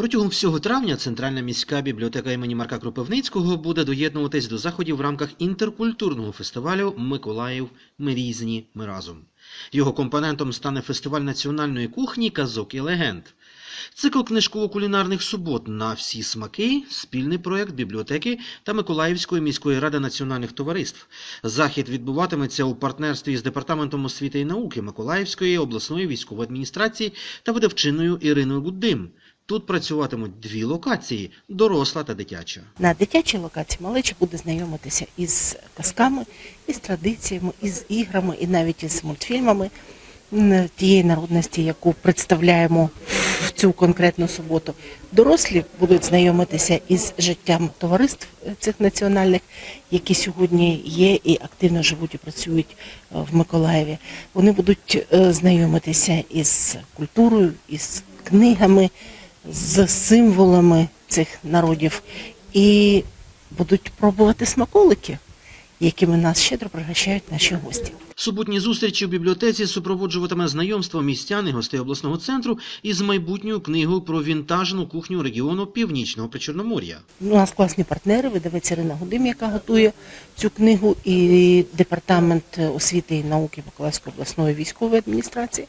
Протягом всього травня Центральна міська бібліотека імені Марка Кропивницького буде доєднуватись до заходів в рамках інтеркультурного фестивалю Миколаїв. Ми різні. Ми разом. Його компонентом стане фестиваль національної кухні казок і легенд. Цикл книжково-кулінарних субот на всі смаки спільний проект бібліотеки та Миколаївської міської ради національних товариств. Захід відбуватиметься у партнерстві з департаментом освіти і науки Миколаївської обласної військової адміністрації та видавчиною Іриною Гуддим. Тут працюватимуть дві локації доросла та дитяча. На дитячій локації малеча буде знайомитися із казками, із традиціями, із іграми і навіть із мультфільмами тієї народності, яку представляємо в цю конкретну суботу. Дорослі будуть знайомитися із життям товариств е, цих національних, які сьогодні є і активно живуть і працюють е, в Миколаєві. Вони будуть е, знайомитися із культурою, із книгами, з символами цих народів і будуть пробувати смаколики, якими нас щедро пригощають наші гості. Суботні зустрічі в бібліотеці супроводжуватиме знайомство містян і гостей обласного центру із майбутньою книгою про вінтажну кухню регіону Північного Причорномор'я. У нас класні партнери, видавець Ірина Гудим, яка готує цю книгу, і департамент освіти і науки Миколаївської обласної військової адміністрації.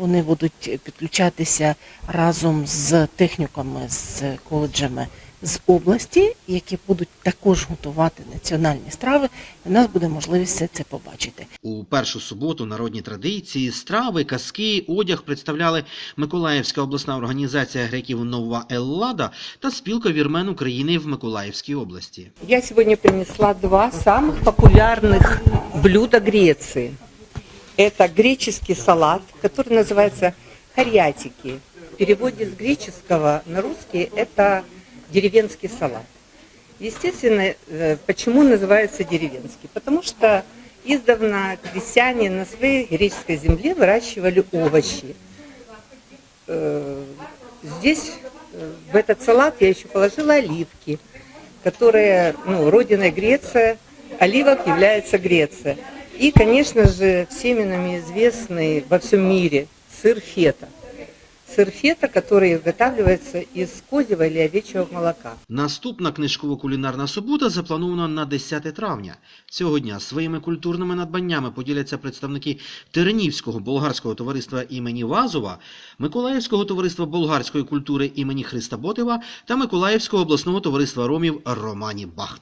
Вони будуть підключатися разом з техніками, з коледжами з області, які будуть також готувати національні страви. І у нас буде можливість все це побачити. У першу суботу народні традиції, страви, казки, одяг представляли Миколаївська обласна організація греків Нова Еллада та спілка вірмен України в Миколаївській області. Я сегодня принесла два самых популярных блюда Греции. Это греческий салат, который называется харьятики. В переводе с греческого на русский это деревенский салат. Естественно, э, почему называется деревенский? Потому что издавна крестьяне на своей греческой земле выращивали овощи. Э, Здесь, э, в этот салат я еще положила оливки, которые, ну, родиной Греция, оливок является Греция. И, конечно же, всеми нами известный во всем мире сыр фета. Сыр фета, который изготавливается из козьего или овечьего молока. Наступна книжково-кулінарна субота запланована на 10 травня. Цього дня своїми культурними надбаннями поділяться представники Теренівського болгарського товариства імені Вазова, Миколаївського товариства болгарської культури імені Христа Ботева та Миколаївського обласного товариства ромів Романі Бахт.